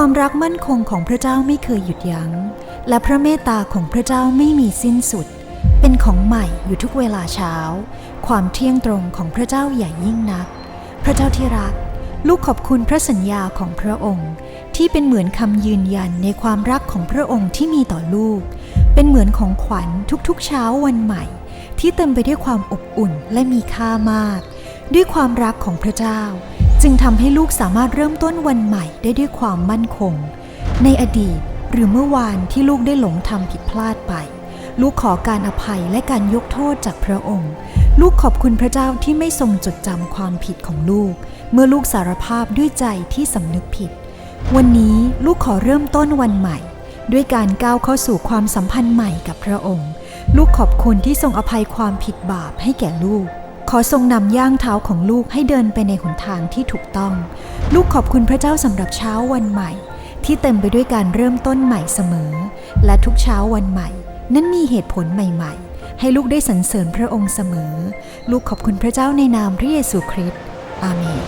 ความรักมั่นคงของพระเจ้าไม่เคยหยุดยัง้ง และพระเมตตาของพระเจ้าไม่มีสิ้นสุด เป็นของใหม่อยู่ทุกเวลาเช้า ความเที่ยงตรงของพระเจ้าใหญ่ยิ่งนัก พระเจ้าที่รัก ลูกขอบคุณพระสัญญาของพระองค์ ที่เป็นเหมือนคำยืนยันในความรักของพระองค์ที่มีต่อลูก เป็นเหมือนของขวัญทุกๆเช้าวันใหม่ ที่เต็มไปด้วยความอบอุ่นและมีค่ามาก ด้วยความรักของพระเจ้า จึงทำให้ลูกสามารถเริ่มต้นวันใหม่ได้ด้วยความมั่นคง ในอดีตหรือเมื่อวานที่ลูกได้หลงทำผิดพลาดไป ลูกขอการอภัยและการยกโทษจากพระองค์ ลูกขอบคุณพระเจ้าที่ไม่ทรงจดจำความผิดของลูก เมื่อลูกสารภาพด้วยใจที่สำนึกผิด วันนี้ลูกขอเริ่มต้นวันใหม่ ด้วยการก้าวเข้าสู่ความสัมพันธ์ใหม่กับพระองค์ ลูกขอบคุณที่ทรงอภัยความผิดบาปให้แก่ลูก อทรงนำย่างเท้าของลูกให้เดินไปในหนทางที่ถูกต้อง ลูกขอบคุณพระเจ้าสำหรับเช้าวันใหม่ ที่เต็มไปด้วยการเริ่มต้นใหม่เสมอ และทุกเช้าวันใหม่ นั้นมีเหตุผลใหม่ ๆ ให้ลูกได้สรรเสริญพระองค์เสมอ ลูกขอบคุณพระเจ้าในนามพระเยซูคริสต์อาเมน